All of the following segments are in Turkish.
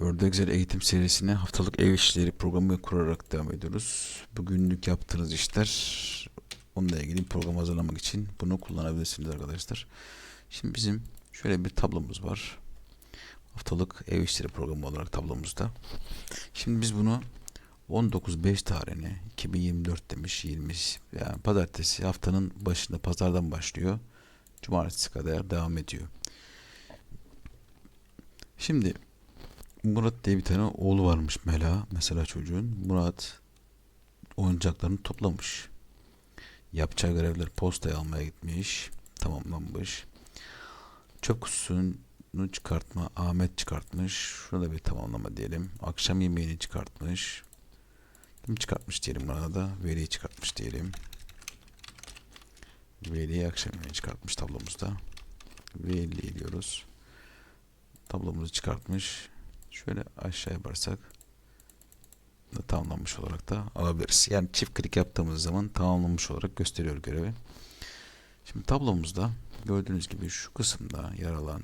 Ördekzel eğitim serisine haftalık ev işleri programı kurarak devam ediyoruz. Bugünlük yaptığınız işler onunla ilgili program hazırlamak için bunu kullanabilirsiniz arkadaşlar. Şimdi bizim şöyle bir tablomuz var. Haftalık ev işleri programı olarak tablomuzda. Şimdi biz bunu 19.5 tarihine 2024 demiş 20 yani pazartesi haftanın başında pazardan başlıyor. Cumartesi kadar devam ediyor. Şimdi Murat diye bir tane oğlu varmış Mela mesela çocuğun. Murat oyuncaklarını toplamış. Yapacağı görevler postaya almaya gitmiş. Tamamlanmış. Çöp kutusunu çıkartma Ahmet çıkartmış. Şurada bir tamamlama diyelim. Akşam yemeğini çıkartmış. Kim çıkartmış diyelim buna da. Veli'yi çıkartmış diyelim. Veli'yi akşam yemeğini çıkartmış tablomuzda. Veli diyoruz. Tablomuzu çıkartmış. Şöyle aşağı yaparsak da tamamlanmış olarak da alabiliriz. Yani çift klik yaptığımız zaman tamamlanmış olarak gösteriyor görevi. Şimdi tablomuzda gördüğünüz gibi şu kısımda yer alan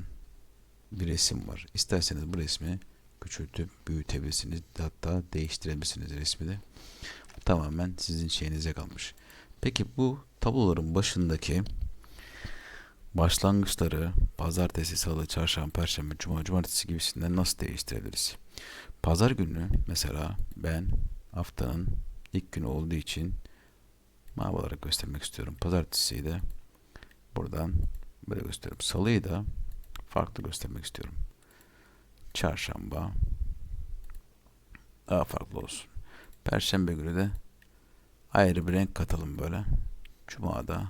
bir resim var. İsterseniz bu resmi küçültüp büyütebilirsiniz. Hatta değiştirebilirsiniz resmi de. Tamamen sizin şeyinize kalmış. Peki bu tabloların başındaki başlangıçları pazartesi, salı, çarşamba, perşembe, cuma, cumartesi gibisinden nasıl değiştirebiliriz? Pazar günü mesela ben haftanın ilk günü olduğu için mavi olarak göstermek istiyorum. Pazartesiyi de buradan böyle gösteriyorum. Salıyı da farklı göstermek istiyorum. Çarşamba daha farklı olsun. Perşembe günü de ayrı bir renk katalım böyle. Cuma'da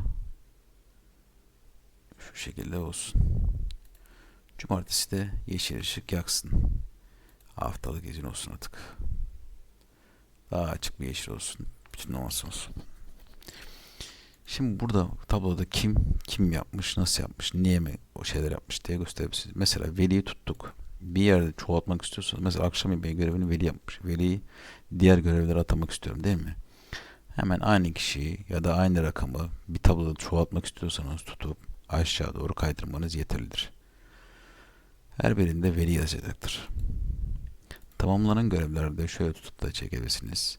şu şekilde olsun. Cumartesi de yeşil ışık yaksın. Haftalık izin olsun artık. Daha açık bir yeşil olsun. Bütün olması olsun. Şimdi burada tabloda kim kim yapmış, nasıl yapmış, niye mi o şeyler yapmış diye gösterebilirsiniz. Mesela veliyi tuttuk. Bir yerde çoğaltmak istiyorsanız mesela akşam yemeği görevini veli yapmış. Veliyi diğer görevlere atamak istiyorum değil mi? Hemen aynı kişiyi ya da aynı rakamı bir tabloda çoğaltmak istiyorsanız tutup aşağı doğru kaydırmanız yeterlidir. Her birinde veri yazacaktır. Tamamlanan görevlerde şöyle tutup da çekebilirsiniz.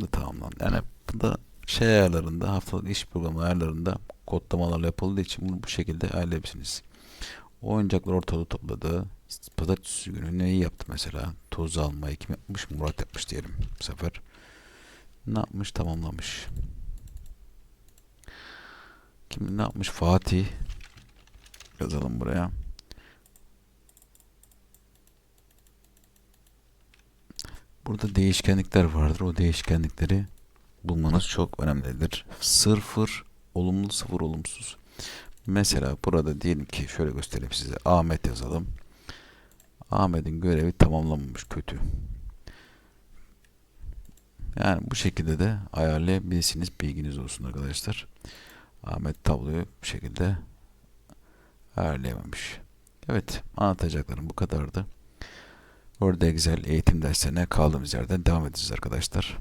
Da tamamlan. Yani bu da şey ayarlarında haftalık iş programı ayarlarında kodlamalarla yapıldığı için bunu bu şekilde ayarlayabilirsiniz. Oyuncaklar ortalığı topladı. Pazartesi günü neyi yaptı mesela? Toz almayı kim yapmış? Murat yapmış diyelim bu sefer. Ne yapmış? Tamamlamış. Kim ne yapmış? Fatih. Yazalım buraya. Burada değişkenlikler vardır. O değişkenlikleri bulmanız çok önemlidir. Sıfır olumlu, sıfır olumsuz. Mesela burada diyelim ki şöyle göstereyim size. Ahmet yazalım. Ahmet'in görevi tamamlanmamış kötü. Yani bu şekilde de ayarlayabilirsiniz. Bilginiz olsun arkadaşlar. Ahmet tabloyu bu şekilde ayarlayamamış. Evet anlatacaklarım bu kadardı. Orada güzel eğitim derslerine kaldığımız yerden devam edeceğiz arkadaşlar.